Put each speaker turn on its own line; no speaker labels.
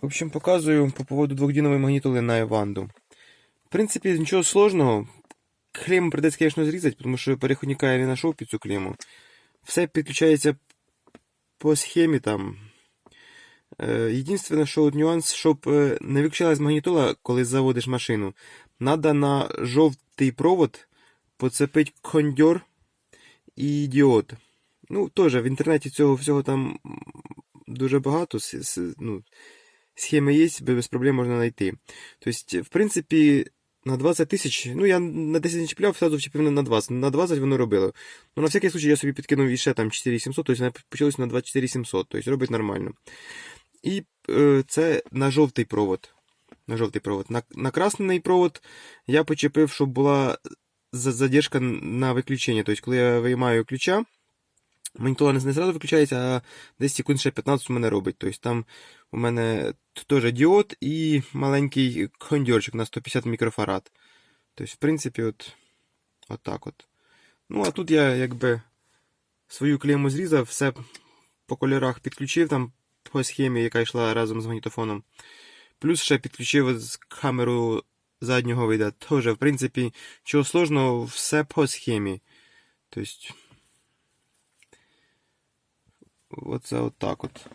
В общем, показую по поводу двохдінової магнітоли на Еванду. В принципі, нічого сложного. Клему придеться, звісно, зрізати, тому що переходника я не знайшов під цю клему. Все підключається по схемі там. Єдине, що нюанс, щоб е, не виключалась магнітола, коли заводиш машину, треба на жовтий провод поцепити кондьор і діод. Ну, теж в інтернеті цього всього там дуже багато. Ну, схеми є, без проблем можна знайти. Тобто, в принципі, на 20 тисяч, ну я на 10 не чіпляв, сразу вчепив на 20. На 20 воно робило. Ну, на всякий случай я собі підкинув іще там 4700, тобто вона почалось на 24700, тобто робить нормально. І е, це на жовтий провод. На жовтий провод. На, на красний провод я почепив, щоб була задержка на виключення. Тобто, коли я виймаю ключа, монітор не зразу виключається, а десь секунд ще 15 у мене робить. Тобто там у мене теж діод і маленький кондьорчик на 150 мікрофарад. Тобто, в принципі, от, от так от. Ну, а тут я якби свою клейму зрізав, все по кольорах підключив там по схемі, яка йшла разом з магнітофоном. Плюс ще підключив з камеру заднього вида. Теж, в принципі, чого сложного, все по схемі. Тобто. Оце отак так от.